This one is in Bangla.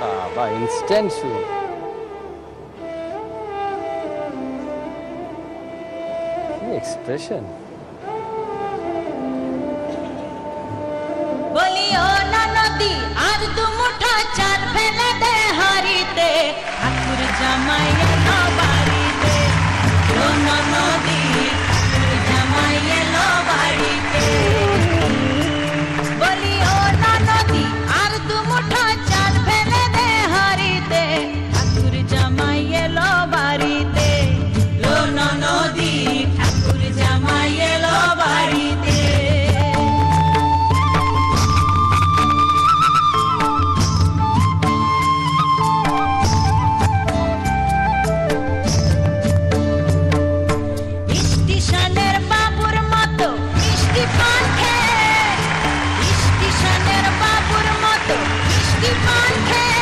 বাবা ইনস্ট্যান্ট শুরু এক্সপ্রেশন বলিও না নদী আর দু মুঠো চার ফেলে দে হারিতে ঠাকুর জামাই on, Ken.